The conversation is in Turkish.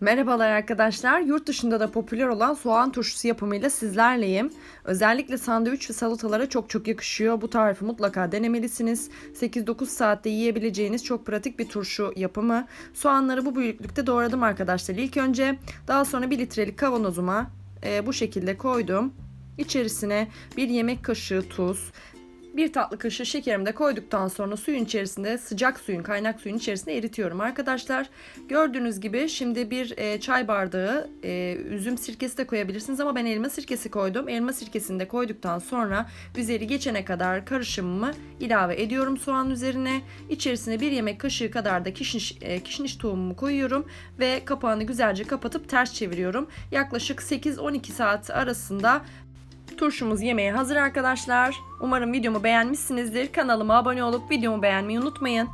Merhabalar arkadaşlar. Yurt dışında da popüler olan soğan turşusu yapımıyla sizlerleyim. Özellikle sandviç ve salatalara çok çok yakışıyor. Bu tarifi mutlaka denemelisiniz. 8-9 saatte yiyebileceğiniz çok pratik bir turşu yapımı. Soğanları bu büyüklükte doğradım arkadaşlar ilk önce. Daha sonra 1 litrelik kavanozuma e, bu şekilde koydum. İçerisine bir yemek kaşığı tuz, bir tatlı kaşığı şekerimi de koyduktan sonra suyun içerisinde sıcak suyun kaynak suyun içerisinde eritiyorum arkadaşlar. Gördüğünüz gibi şimdi bir e, çay bardağı e, üzüm sirkesi de koyabilirsiniz ama ben elma sirkesi koydum. Elma sirkesini de koyduktan sonra üzeri geçene kadar karışımımı ilave ediyorum soğan üzerine. İçerisine bir yemek kaşığı kadar da kişniş, e, kişniş tohumumu koyuyorum ve kapağını güzelce kapatıp ters çeviriyorum. Yaklaşık 8-12 saat arasında Turşumuz yemeğe hazır arkadaşlar. Umarım videomu beğenmişsinizdir. Kanalıma abone olup videomu beğenmeyi unutmayın.